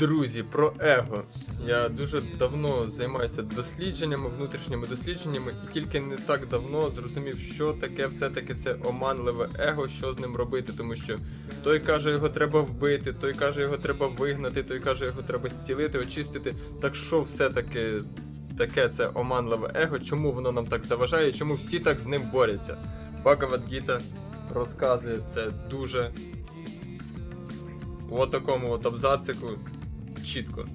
Друзі, про его. Я дуже давно займаюся дослідженнями, внутрішніми дослідженнями, і тільки не так давно зрозумів, що таке все-таки це оманливе его, що з ним робити, тому що той каже, його треба вбити, той каже, його треба вигнати, той каже, його треба зцілити, очистити. Так що все-таки таке це оманливе его, чому воно нам так заважає, чому всі так з ним борються? Бхагавад-гіта розказує це дуже в такому от абзацику чітко.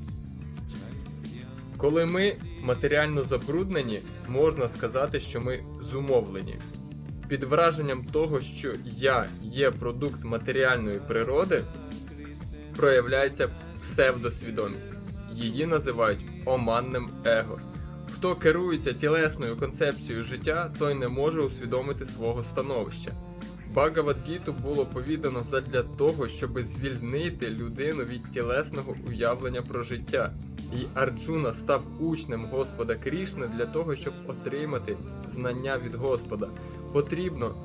Коли ми матеріально забруднені, можна сказати, що ми зумовлені. Під враженням того, що я є продукт матеріальної природи, проявляється псевдосвідомість. Її називають оманним его. Хто керується тілесною концепцією життя, той не може усвідомити свого становища. Багавадгіту було повідано задля того, щоб звільнити людину від тілесного уявлення про життя. І Арджуна став учнем Господа Крішни для того, щоб отримати знання від Господа. Потрібно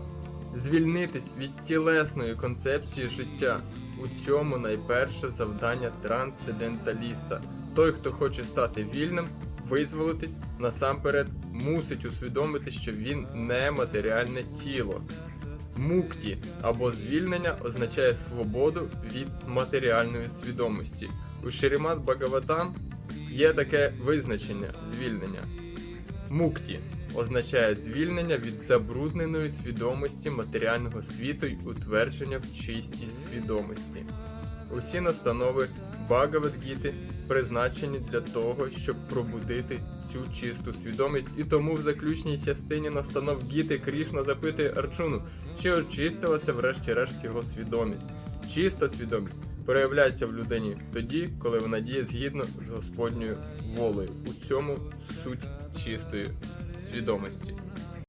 звільнитись від тілесної концепції життя. У цьому найперше завдання трансценденталіста. Той, хто хоче стати вільним, визволитись, насамперед мусить усвідомити, що він не матеріальне тіло. Мукті або звільнення означає свободу від матеріальної свідомості. У Шерімат Багаватам є таке визначення звільнення. Мукті означає звільнення від забрудненої свідомості матеріального світу й утвердження в чистій свідомості. Усі настанови Багавадгіти призначені для того, щоб пробудити цю чисту свідомість, і тому в заключній частині настанов Гіти Крішна запитує Арчуну, чи очистилася врешті-решт його свідомість. Чиста свідомість проявляється в людині тоді, коли вона діє згідно з Господньою волею. У цьому суть чистої свідомості.